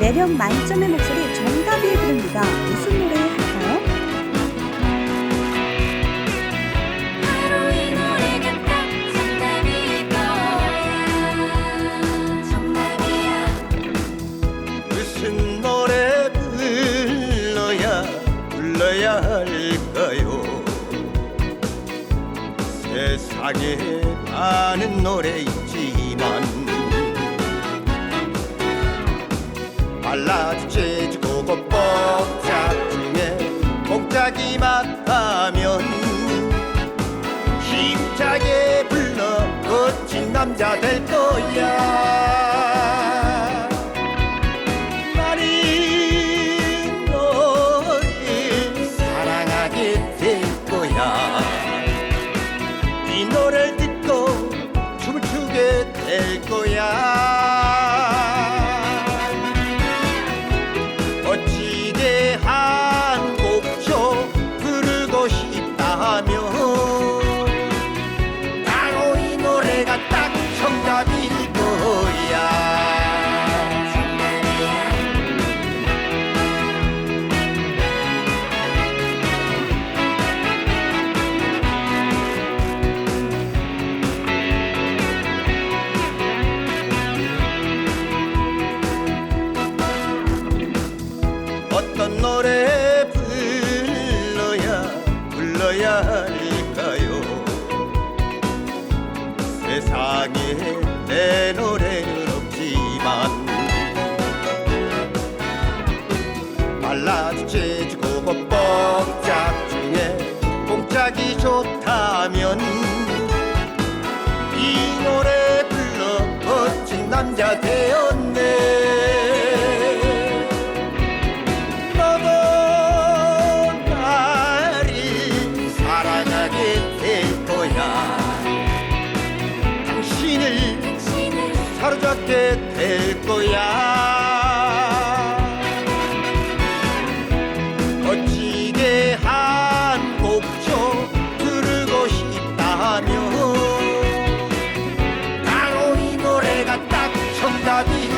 매력 만점의 목소리 정다비의 부릅니다. 무슨 노래 할까요? 바로 이 노래가 딱 정답일 거야 정답이야 무슨 노래 불러야 불러야 할까요 세상에 많은 노래 있지만 재즈 고고 뽕짝 중에 뽕짝이 맞다면 힘차게 불러 멋진 남자 될 거야 싶다 재즈 고고 뽕짝 중에 뽕짝이 좋다면 이 노래 불러 멋진 남자 되었네. 너도 나를 사랑하게 될 거야. 당신을 사로잡게 될 거야 verdade